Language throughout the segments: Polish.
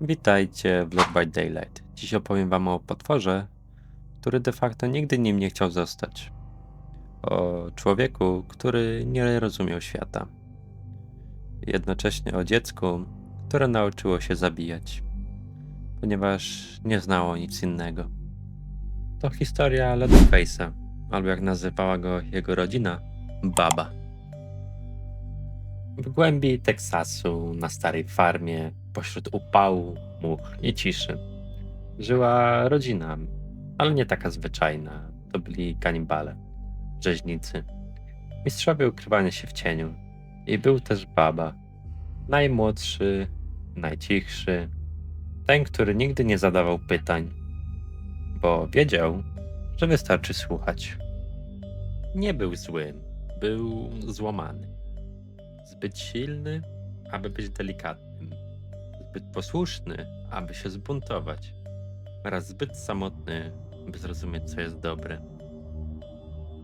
Witajcie w Lord by Daylight. Dziś opowiem wam o potworze, który de facto nigdy nim nie chciał zostać. O człowieku, który nie rozumiał świata. Jednocześnie o dziecku, które nauczyło się zabijać, ponieważ nie znało nic innego. To historia Leatherface'a, albo jak nazywała go jego rodzina, Baba. W głębi Teksasu, na starej farmie, pośród upału, much i ciszy, żyła rodzina, ale nie taka zwyczajna. To byli kanibale, rzeźnicy, mistrzowie ukrywania się w cieniu. I był też baba, najmłodszy, najcichszy, ten, który nigdy nie zadawał pytań, bo wiedział, że wystarczy słuchać. Nie był zły, był złamany zbyt silny, aby być delikatnym, zbyt posłuszny, aby się zbuntować, oraz zbyt samotny, by zrozumieć, co jest dobre.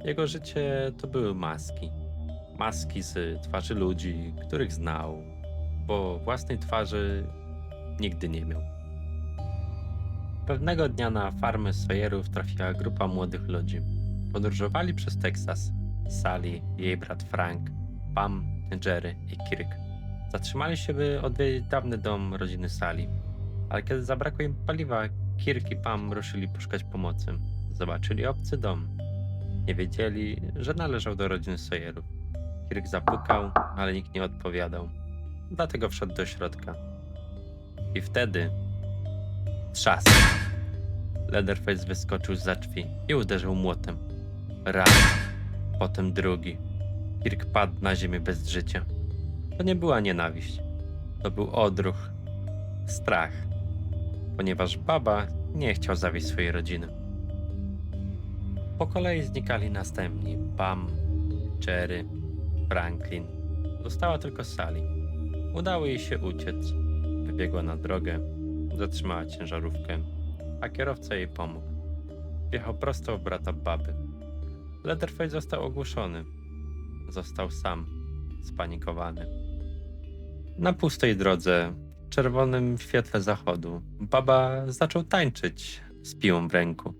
Jego życie to były maski. Maski z twarzy ludzi, których znał, bo własnej twarzy nigdy nie miał. Pewnego dnia na farmę Sawyerów trafiła grupa młodych ludzi. Podróżowali przez Teksas. Sally, jej brat Frank, Pam, Jerry i Kirk. Zatrzymali się, by odwiedzić dawny dom rodziny Sally. Ale kiedy zabrakło im paliwa, Kirk i Pam ruszyli poszukać pomocy. Zobaczyli obcy dom. Nie wiedzieli, że należał do rodziny Sawyerów. Kirk zapukał, ale nikt nie odpowiadał. Dlatego wszedł do środka. I wtedy... Trzask! Leatherface wyskoczył za drzwi i uderzył młotem. Raz, potem drugi. Kirk padł na ziemię bez życia. To nie była nienawiść. To był odruch, strach, ponieważ baba nie chciał zawieść swojej rodziny. Po kolei znikali następni Pam, Jerry, Franklin. Została tylko Sally. Udało jej się uciec. Wybiegła na drogę, zatrzymała ciężarówkę, a kierowca jej pomógł. Wjechał prosto w brata baby. Leatherface został ogłuszony, został sam, spanikowany. Na pustej drodze, w czerwonym świetle zachodu, baba zaczął tańczyć z piłą w ręku,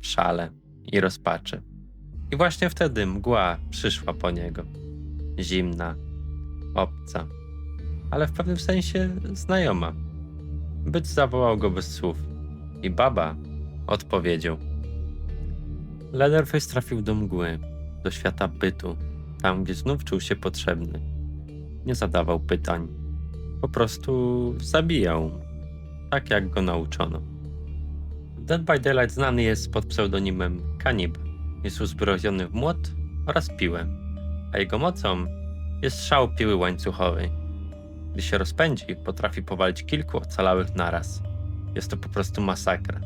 w szale i rozpaczy. I właśnie wtedy mgła przyszła po niego. Zimna, obca, ale w pewnym sensie znajoma. Byt zawołał go bez słów i baba odpowiedział. Leatherface trafił do mgły, do świata bytu, tam gdzie znów czuł się potrzebny. Nie zadawał pytań. Po prostu zabijał, tak jak go nauczono. Dead by Daylight znany jest pod pseudonimem Kanib. Jest uzbrojony w młot oraz piłę, a jego mocą jest szał piły łańcuchowej. Gdy się rozpędzi, potrafi powalić kilku ocalałych naraz. Jest to po prostu masakra.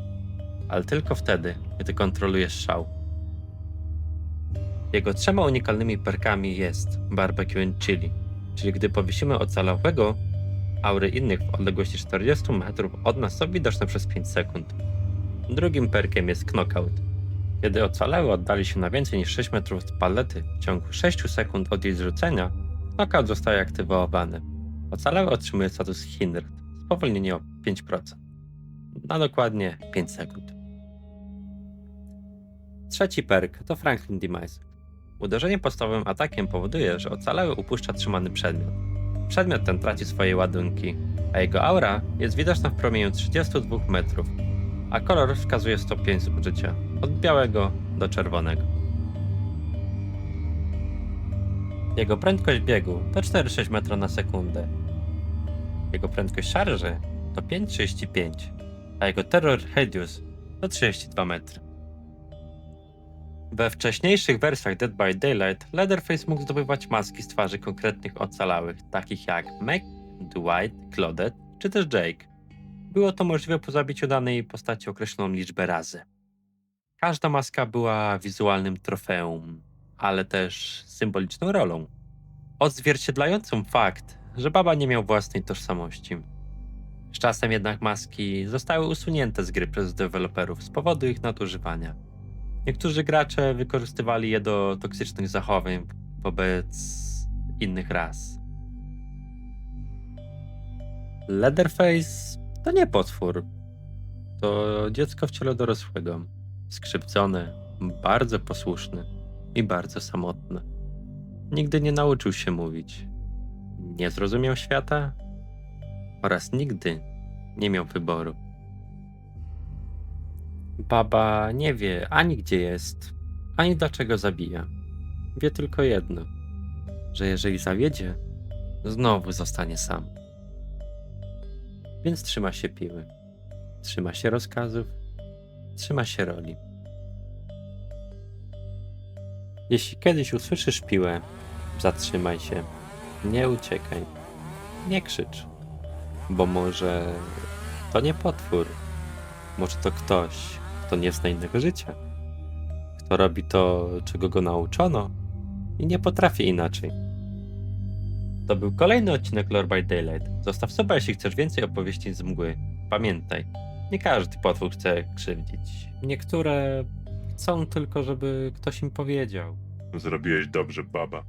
Ale tylko wtedy, gdy kontrolujesz szał. Jego trzema unikalnymi perkami jest barbecue and chili, czyli gdy powiesimy ocalałego, aury innych w odległości 40 metrów od nas są widoczne przez 5 sekund. Drugim perkiem jest knockout. Kiedy ocalały oddali się na więcej niż 6 metrów od palety w ciągu 6 sekund od jej zrzucenia, knockout zostaje aktywowany. Ocalały otrzymuje status Hindert, spowolnienie o 5%. Na dokładnie 5 sekund. Trzeci perk to Franklin Demise. Uderzenie podstawowym atakiem powoduje, że ocalały upuszcza trzymany przedmiot. Przedmiot ten traci swoje ładunki, a jego aura jest widoczna w promieniu 32 metrów, a kolor wskazuje stopień zużycia od białego do czerwonego. Jego prędkość biegu to 4,6 metra na sekundę. Jego prędkość szarży to 5,35, a jego terror radius to 32 metry. We wcześniejszych wersjach Dead by Daylight Leatherface mógł zdobywać maski z twarzy konkretnych ocalałych, takich jak Meg, Dwight, Claudette czy też Jake. Było to możliwe po zabiciu danej postaci określoną liczbę razy. Każda maska była wizualnym trofeum, ale też symboliczną rolą, odzwierciedlającą fakt, że baba nie miał własnej tożsamości. Z czasem jednak maski zostały usunięte z gry przez deweloperów z powodu ich nadużywania. Niektórzy gracze wykorzystywali je do toksycznych zachowań wobec innych ras. Leatherface To nie potwór. To dziecko w ciele dorosłego. Skrzywdzone, bardzo posłuszne i bardzo samotne. Nigdy nie nauczył się mówić. Nie zrozumiał świata oraz nigdy nie miał wyboru. Baba nie wie ani gdzie jest, ani dlaczego zabija. Wie tylko jedno, że jeżeli zawiedzie, znowu zostanie sam. Więc trzyma się piły, trzyma się rozkazów, trzyma się roli. Jeśli kiedyś usłyszysz piłę, zatrzymaj się, nie uciekaj, nie krzycz, bo może to nie potwór, może to ktoś, kto nie zna innego życia, kto robi to, czego go nauczono i nie potrafi inaczej. To był kolejny odcinek Lore by Daylight. Zostaw suba, jeśli chcesz więcej opowieści z mgły. Pamiętaj, nie każdy potwór chce krzywdzić. Niektóre chcą tylko, żeby ktoś im powiedział. Zrobiłeś dobrze, baba.